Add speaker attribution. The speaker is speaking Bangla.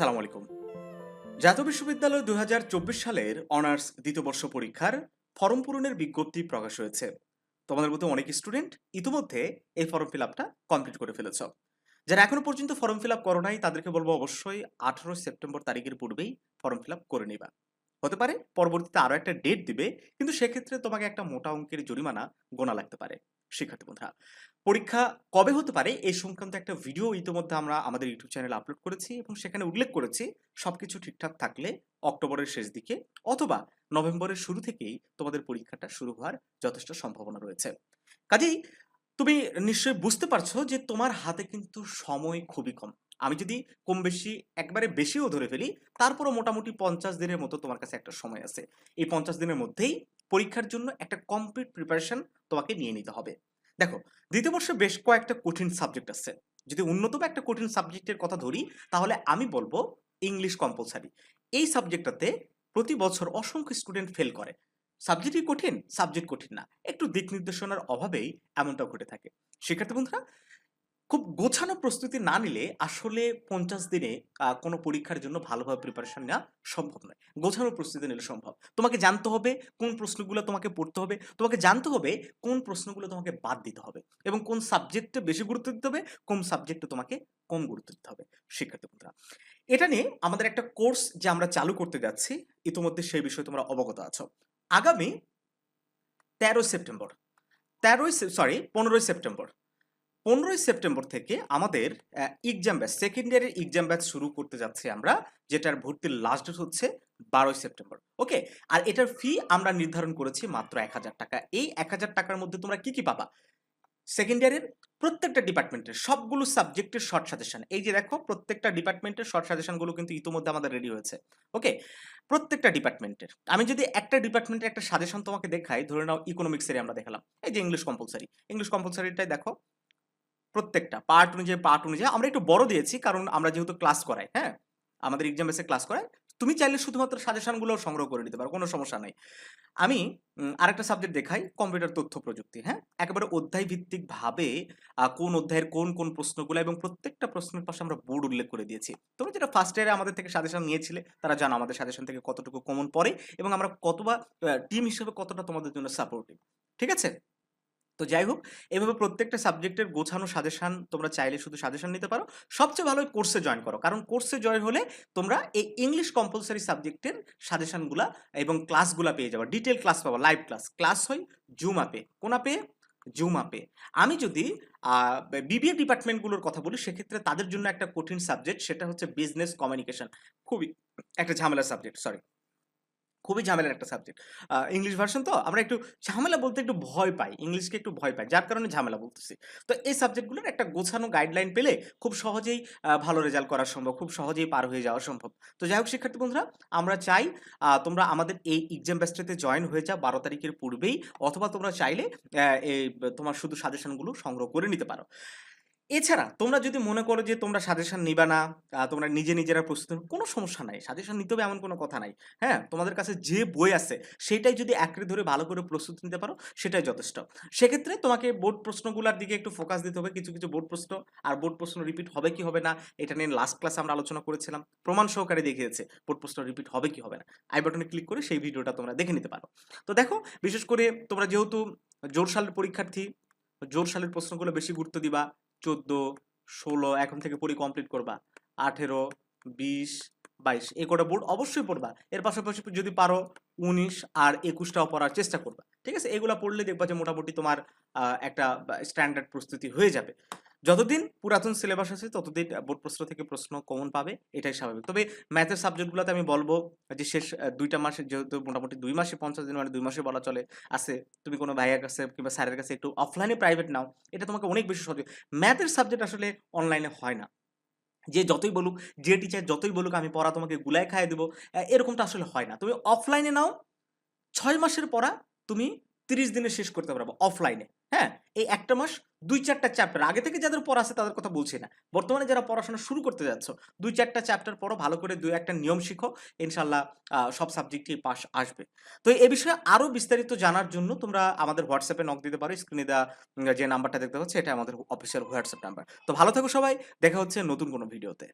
Speaker 1: আসসালামু আলাইকুম। জাতীয় বিশ্ববিদ্যালয় দু সালের অনার্স দ্বিতীয় বর্ষ পরীক্ষার ফর্ম পূরণের বিজ্ঞপ্তি প্রকাশ হয়েছে। তোমাদের মধ্যে অনেক স্টুডেন্ট ইতিমধ্যে এই ফর্ম ফিল আপটা কমপ্লিট করে ফেলেছ। যারা এখনও পর্যন্ত ফর্ম ফিল আপ করো নাই, তাদেরকে বলব অবশ্যই আঠারো সেপ্টেম্বর তারিখের পূর্বেই ফর্ম ফিল আপ করে নিবা। হতে পারে পরবর্তীতে আরও একটা ডেট দিবে, কিন্তু সেক্ষেত্রে তোমাকে একটা মোটা অঙ্কের জরিমানা গোনা লাগতে পারে। শিক্ষার্থী বন্ধুরা। পরীক্ষা কবে হতে পারে এই সংক্রান্ত একটা ভিডিও ইতিমধ্যে আমরা আমাদের ইউটিউব চ্যানেলে আপলোড করেছি এবং সেখানে উল্লেখ করেছি, সবকিছু ঠিকঠাক থাকলে অক্টোবরের শেষ দিকে অথবা নভেম্বরের শুরু থেকেই তোমাদের পরীক্ষাটা শুরু হওয়ার যথেষ্ট সম্ভাবনা রয়েছে। কাজেই তুমি নিশ্চয়ই বুঝতে পারছ যে তোমার হাতে কিন্তু সময় খুবই কম। আমি যদি কম বেশি একবারে বেশিও ধরে ফেলি, তারপরও মোটামুটি পঞ্চাশ দিনের মতো তোমার কাছে একটা সময় আছে। এই পঞ্চাশ দিনের মধ্যেই পরীক্ষার জন্য একটা কমপ্লিট প্রিপারেশন তোমাকে নিয়ে নিতে হবে। দেখো, দ্বিতীয় বর্ষে বেশ কয়েকটা কঠিন সাবজেক্ট আছে। যদি অন্যতম একটা কঠিন সাবজেক্টের কথা ধরি, তাহলে আমি বলব ইংলিশ কম্পালসারি এই সাবজেক্টটাতে প্রতি বছর অসংখ্য স্টুডেন্ট ফেল করে। সাবজেক্টই কঠিন সাবজেক্ট কঠিন না। একটু দিক নির্দেশনার অভাবেই এমনটা ঘটে থাকে। শিক্ষার্থী বন্ধুরা খুব গোছানো প্রস্তুতি না নিলে আসলে পঞ্চাশ দিনে কোনো পরীক্ষার জন্য ভালোভাবে প্রিপারেশন নেওয়া সম্ভব নয়। গোছানো প্রস্তুতি নিলে সম্ভব। তোমাকে জানতে হবে কোন প্রশ্নগুলো তোমাকে পড়তে হবে, তোমাকে জানতে হবে কোন প্রশ্নগুলো তোমাকে বাদ দিতে হবে এবং কোন সাবজেক্টে বেশি গুরুত্ব দিতে হবে, কোন সাবজেক্টে তোমাকে কম গুরুত্ব দিতে হবে। শিক্ষার্থী বন্ধুরা, এটা নিয়ে আমাদের একটা কোর্স যে আমরা চালু করতে যাচ্ছি, ইতিমধ্যে সেই বিষয়ে তোমরা অবগত আছো। আগামী তেরোই সেপ্টেম্বর, তেরোই সরি পনেরোই সেপ্টেম্বর পনেরোই সেপ্টেম্বর থেকে আমাদের এক্সাম ব্যাচ সেকেন্ড ইয়ারের এক্সাম ব্যাচ শুরু করতে যাচ্ছি আমরা, যেটার ভর্তির লাস্ট ডেট হচ্ছে বারোই সেপ্টেম্বর ওকে আর এটার ফি আমরা নির্ধারণ করেছি মাত্র এক হাজার টাকা। এই এক হাজার টাকার মধ্যে তোমরা কি কি পাবা? সেকেন্ড ইয়ারের প্রত্যেকটা ডিপার্টমেন্টের সবগুলো সাবজেক্টের শর্ট সাজেশন এই যে দেখো, প্রত্যেকটা ডিপার্টমেন্টের শর্ট সাজেশনগুলো কিন্তু ইতিমধ্যে আমাদের রেডি হয়েছে ওকে প্রত্যেকটা ডিপার্টমেন্টের আমি যদি একটা ডিপার্টমেন্টের একটা সাজেশন তোমাকে দেখাই, ধরে নাও ইকোনমিক্সের আমরা দেখালাম। এই যে ইংলিশ কম্পালসারি ইংলিশ কম্পালসারিটাই দেখো প্রত্যেকটা পার্ট অনুযায়ী পার্ট অনুযায়ী আমরা একটু বড় দিয়েছি, কারণ আমরা যেহেতু ক্লাস করাই হ্যাঁ? আমাদের এক্সাম বেসে ক্লাস করাই তুমি চাইলে শুধুমাত্র সাজেশনগুলো সংগ্রহ করে নিতে পারো, কোনো সমস্যা নাই। আমি আরেকটা সাবজেক্ট দেখাই কম্পিউটার তথ্য প্রযুক্তি হ্যাঁ? একেবারে অধ্যায় ভিত্তিক ভাবে কোন অধ্যায়ের কোন কোন প্রশ্নগুলো এবং প্রত্যেকটা প্রশ্নের পাশে আমরা বোর্ড উল্লেখ করে দিয়েছি। তোমরা যেটা ফার্স্ট ইয়ারে আমাদের থেকে সাজেশন নিয়েছিলে, তারা জানো আমাদের সাজেশন থেকে কতটুকু কমন পড়ে এবং আমরা কতবা টিম হিসেবে কতটা তোমাদের জন্য সাপোর্টিভ ঠিক আছে? তো যাই হোক, এভাবে প্রত্যেকটা সাবজেক্টের গোছানো সাজেশন তোমরা চাইলে শুধু সাজেশন নিতে পারো। সবচেয়ে ভালো কোর্সে জয়েন করো। কারণ কোর্সে জয়েন হলে তোমরা এই ইংলিশ কম্পালসারি সাবজেক্টের সাজেশনগুলা এবং ক্লাসগুলা পেয়ে যাব। ডিটেল ক্লাস পাবো লাইভ ক্লাস ক্লাস হয় জুম আপে কোন আপে জুম আপে আমি যদি বিবিএ ডিপার্টমেন্টগুলোর কথা বলি, সেক্ষেত্রে তাদের জন্য একটা কঠিন সাবজেক্ট সেটা হচ্ছে বিজনেস কমিউনিকেশন খুবই একটা ঝামেলার সাবজেক্ট সরি খুবই ঝামেলার একটা সাবজেক্ট ইংলিশ ভার্সন তো আমরা একটু ঝামেলা বলতে একটু ভয় পাই ইংলিশকে একটু ভয় পাই, যার কারণে ঝামেলা বলতেছি। তো এই সাবজেক্টগুলোর একটা গোছানো গাইডলাইন পেলে খুব সহজেই ভালো রেজাল্ট করা সম্ভব, খুব সহজেই পার হয়ে যাওয়া সম্ভব। তো যাই হোক শিক্ষার্থী বন্ধুরা, আমরা চাই তোমরা আমাদের এই এক্সাম ব্যাচটাতে জয়েন হয়ে যাও বারো তারিখের পূর্বেই, অথবা তোমরা চাইলে এই, তোমার শুধু সাজেশনগুলো সংগ্রহ করে নিতে পারো। এছাড়া তোমরা যদি মনে করো যে তোমরা সাজেশন নিবা না তোমরা নিজে নিজেরা প্রস্তুত, কোনো সমস্যা নাই। সাজেশন নিতে হবে এমন কোনো কথা নাই। হ্যাঁ? তোমাদের কাছে যে বই আছে, সেটাই যদি একরে ধরে ভালো করে প্রস্তুতি নিতে পারো, সেটাই যথেষ্ট। সেক্ষেত্রে তোমাকে বোর্ড প্রশ্নগুলোর দিকে একটু ফোকাস দিতে হবে। কিছু কিছু বোর্ড প্রশ্ন, আর বোর্ড প্রশ্ন রিপিট হবে কি হবে না, এটা নিয়ে লাস্ট ক্লাসে আমরা আলোচনা করেছিলাম। প্রমাণ সহকারে দেখিয়েছে বোর্ড প্রশ্ন রিপিট হবে কি হবে না। আই বাটনে ক্লিক করে সেই ভিডিওটা তোমরা দেখে নিতে পারো। তো দেখো, বিশেষ করে তোমরা যেহেতু জোর সালের পরীক্ষার্থী জোর সালের প্রশ্নগুলো বেশি গুরুত্ব দিবা চোদ্দ, ষোলো, এখন থেকে পড়ি কমপ্লিট করবা। আঠেরো, বিশ, বাইশ, এই কটা বোর্ড অবশ্যই পড়বা। এর পাশাপাশি যদি পারো উনিশ আর একুশটাও পড়ার চেষ্টা করবা। ঠিক আছে? এগুলো পড়লে দেখবা যে মোটামুটি তোমার একটা স্ট্যান্ডার্ড প্রস্তুতি হয়ে যাবে। যতদিন পুরাতন সিলেবাস আছে, ততদিন বোর্ড প্রশ্ন থেকে প্রশ্ন কমন পাবে, এটাই স্বাভাবিক। তবে ম্যাথের সাবজেক্টগুলোতে আমি বলব যে শেষ দুইটা মাসে যেহেতু মোটামুটি দুই মাসে, পঞ্চাশ দিন মানে দুই মাসে বলা চলে, আছে। তুমি কোনো ভাইয়ের কাছে কিংবা স্যারের কাছে একটু অফলাইনে প্রাইভেট নাও, এটা তোমাকে অনেক বেশি সহজ ম্যাথের সাবজেক্ট আসলে অনলাইনে হয় না। যে যতই বলুক, যে টিচার যতই বলুক, আমি পড়া তোমাকে গুলায় খাইয়ে দেবো এরকমটা আসলে হয় না। তুমি অফলাইনে নাও, ছয় মাসের পড়া তুমি তিরিশ দিনে শেষ করতে পারব অফলাইনে হ্যাঁ এই একটা মাস দুই চারটা চ্যাপ্টার আগে থেকে যাদের পড়া আছে তাদের কথা বলছি না। বর্তমানে যারা পড়াশোনা শুরু করতে যাচ্ছ, দুই চারটা চ্যাপ্টার পড়ো, ভালো করে দুই একটা নিয়ম শিখো ইনশাল্লাহ সব সাবজেক্টই পাস আসবে। তো এ বিষয়ে আরও বিস্তারিত জানার জন্য তোমরা আমাদের হোয়াটসঅ্যাপে নক দিতে পারো স্ক্রিনে দেওয়া যে নাম্বারটা দেখতে পাচ্ছ, এটা আমাদের অফিসিয়াল হোয়াটসঅ্যাপ নাম্বার তো ভালো থাকো সবাই, দেখা হচ্ছে নতুন কোনো ভিডিওতে